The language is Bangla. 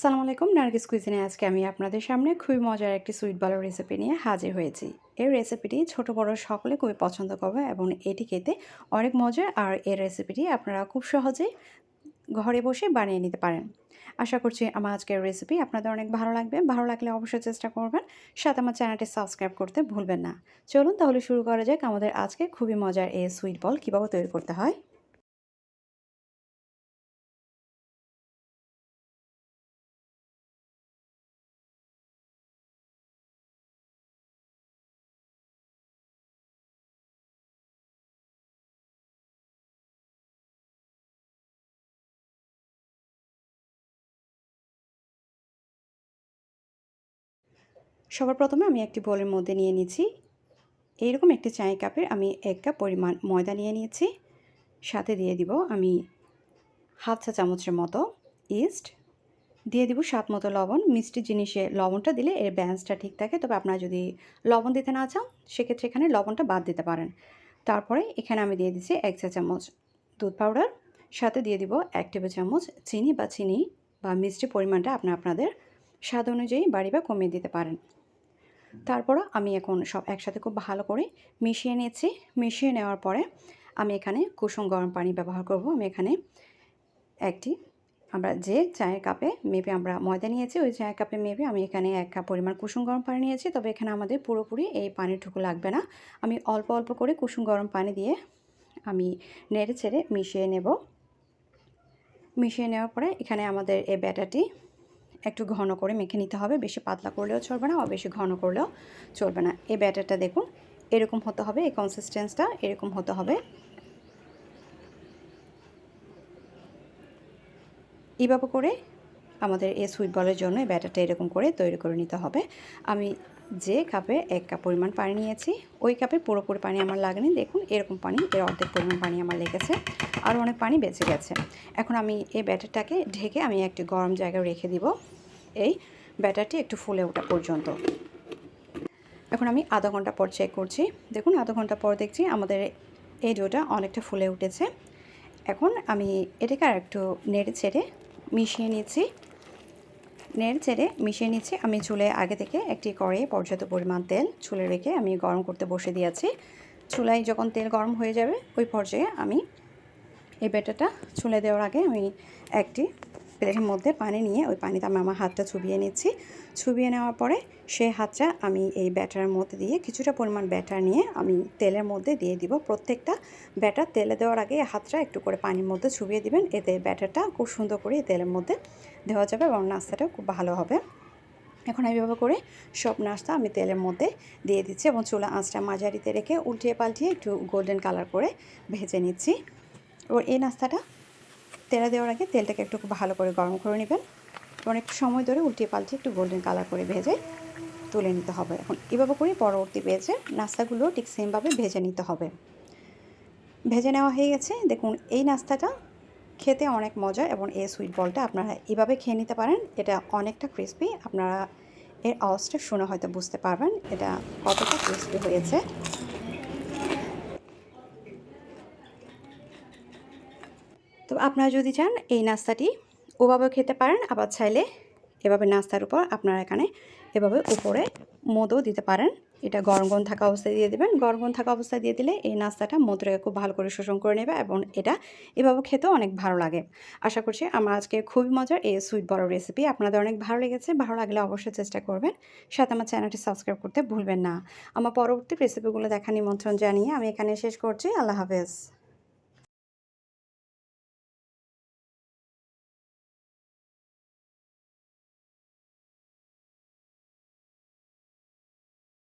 আসসালামু আলাইকুম, নার্গিস কুইজিনে আজকে আমি আপনাদের সামনে খুবই মজার একটি সুইট বলার রেসিপি নিয়ে হাজির হয়েছি। এই রেসিপিটি ছোট, বড়, সকলে খুবই পছন্দ করবে এবং এটি খেতে অনেক মজার আর এই রেসিপিটি আপনারা খুব সহজেই ঘরে বসে বানিয়ে নিতে পারেন। আশা করছি আমার আজকের রেসিপি আপনাদের অনেক ভালো লাগবে। ভালো লাগলে অবশ্যই চেষ্টা করবেন, সাথে আমার চ্যানেলটি সাবস্ক্রাইব করতে ভুলবেন না। চলুন তাহলে শুরু করা যাক আমাদের আজকে খুবই মজার এই সুইট বল কীভাবে তৈরি করতে হয়। সবার প্রথমে আমি একটি বোলের মধ্যে নিয়ে নিচ্ছি। এইরকম একটি চায়ের কাপের আমি এক কাপ পরিমাণ ময়দা নিয়ে নিয়েছি সাথে দিয়ে দিব আমি হাফ চা চামচের মতো ইস্ট। দিয়ে দিব স্বাদ মতো লবণ। মিষ্টি জিনিসে লবণটা দিলে এর ব্যালেন্সটা ঠিক থাকে। তবে আপনারা যদি লবণ দিতে না চান, সেক্ষেত্রে এখানে লবণটা বাদ দিতে পারেন। তারপরে এখানে আমি দিয়ে দিচ্ছি এক চা চামচ দুধ পাউডার। সাথে দিয়ে দিব এক টেবিল চামচ চিনি বা চিনি বা মিষ্টি পরিমাণটা আপনি, আপনাদের স্বাদ অনুযায়ী বাড়ি বা কমিয়ে দিতে পারেন। তারপরও আমি এখন সব একসাথে খুব ভালো করে মিশিয়ে নিয়েছি। মিশিয়ে নেওয়ার পরে আমি এখানে কুসুম গরম পানি ব্যবহার করব। আমি এখানে একটি আমরা যে চায়ের কাপে মেপে আমরা ময়দা নিয়েছি, ওই চায়ের কাপে মেপে আমি এখানে এক কাপ পরিমাণ কুসুম গরম পানি নিয়েছি। তবে এখানে আমাদের পুরোপুরি এই পানিটুকু লাগবে না। আমি অল্প অল্প করে কুসুম গরম পানি দিয়ে আমি নেড়ে ছেড়ে মিশিয়ে নেব। মিশিয়ে নেওয়ার পরে এখানে আমাদের এই ব্যাটারটি একটু ঘন করে মেখে নিতে হবে। বেশি পাতলা করলেও চলবে না বা বেশি ঘন করলেও চলবে না। এই ব্যাটারটা দেখুন, এরকম হতে হবে, এই কনসিস্টেন্সটা এরকম হতে হবে। এভাবে করে আমাদের এই সুইট বলের জন্য ব্যাটারটা এরকম করে তৈরি করে নিতে হবে। আমি যে কাপে এক কাপ পরিমাণ পানি নিয়েছি, ওই কাপে পুরোপুরি পানি আমার লাগেনি। দেখুন, এরকম পানি, এর অর্ধেক পরিমাণ পানি আমার লেগেছে, আর অনেক পানি বেঁচে গেছে। এখন আমি এই ব্যাটারটাকে ঢেকে আমি একটি গরম জায়গায় রেখে দিব, এই ব্যাটারটি একটু ফুলে ওঠা পর্যন্ত। এখন আমি আধা ঘণ্টা পর চেক করছি। দেখুন, আধা ঘণ্টা পর দেখছি আমাদের এই ডোটা অনেকটা ফুলে উঠেছে। এখন আমি এটাকে আর একটু নেড়ে ছেড়ে মিশিয়ে নিচ্ছি। নেড়ে ছেড়ে মিশিয়ে নিচ্ছি। আমি চুলে আগে থেকে একটি কড়াইয়ে পর্যাপ্ত পরিমাণ তেল চুলে রেখে আমি গরম করতে বসে দিয়েছি। চুলায় যখন তেল গরম হয়ে যাবে, ওই পর্যায়ে আমি এই ব্যাটারটা চুলে দেওয়ার আগে আমি একটি প্লেটের মধ্যে পানি নিয়ে ওই পানিতে আমি আমার হাতটা ছুবিয়ে নিচ্ছি। চুবিয়ে নেওয়ার পরে সেই হাতটা আমি এই ব্যাটারের মধ্যে দিয়ে কিছুটা পরিমাণ ব্যাটার নিয়ে আমি তেলের মধ্যে দিয়ে দিব। প্রত্যেকটা ব্যাটার তেলে দেওয়ার আগে হাতটা একটু করে পানির মধ্যে চুবিয়ে দিবেন। এতে ব্যাটারটা খুব সুন্দর করে তেলের মধ্যে দেওয়া যাবে এবং নাস্তাটা খুব ভালো হবে। এখন এইভাবে করে সব নাস্তা আমি তেলের মধ্যে দিয়ে দিচ্ছি এবং চুলা আঁচটা মাঝারিতে রেখে উল্টিয়ে পাল্টিয়ে একটু গোল্ডেন কালার করে ভেজে নিচ্ছি। এবার এই নাস্তাটা তেলে দেওয়ার আগে তেলটাকে একটু ভালো করে গরম করে নেবেন। অনেক সময় ধরে উল্টিয়ে পাল্টিয়ে একটু গোল্ডেন কালার করে ভেজে তুলে নিতে হবে। এখন এভাবে করে পরবর্তী পেজে নাস্তাগুলো ঠিক সেমভাবে ভেজে নিতে হবে। ভেজে নেওয়া হয়ে গেছে। দেখুন, এই নাস্তাটা খেতে অনেক মজা এবং এই সুইট বলটা আপনারা এভাবে খেয়ে নিতে পারেন। এটা অনেকটা ক্রিসপি আপনারা এর আওয়াজটা শুনে হয়তো বুঝতে পারবেন এটা কতটা ক্রিসপি হয়েছে। তো আপনারা যদি চান, এই নাস্তাটি ওভাবে খেতে পারেন, আবার চাইলে এভাবে নাস্তার উপর আপনারা এখানে এভাবে উপরে মধু দিতে পারেন। এটা গরম গরম থাকা অবস্থায় দিয়ে দেবেন। গরম গরম থাকা অবস্থায় দিয়ে দিলে এই নাস্তাটা মধুটাকে খুব ভালো করে শোষণ করে নেবে এবং এটা এভাবে খেতেও অনেক ভালো লাগে। আশা করছি আমার আজকে খুবই মজার এই সুইট বড় রেসিপি আপনাদের অনেক ভালো লেগেছে। ভালো লাগলে অবশ্যই চেষ্টা করবেন। সাথে আমার চ্যানেলটি সাবস্ক্রাইব করতে ভুলবেন না। আমার পরবর্তী রেসিপিগুলো দেখা নিমন্ত্রণ জানিয়ে আমি এখানে শেষ করছি। আল্লাহ হাফেজ।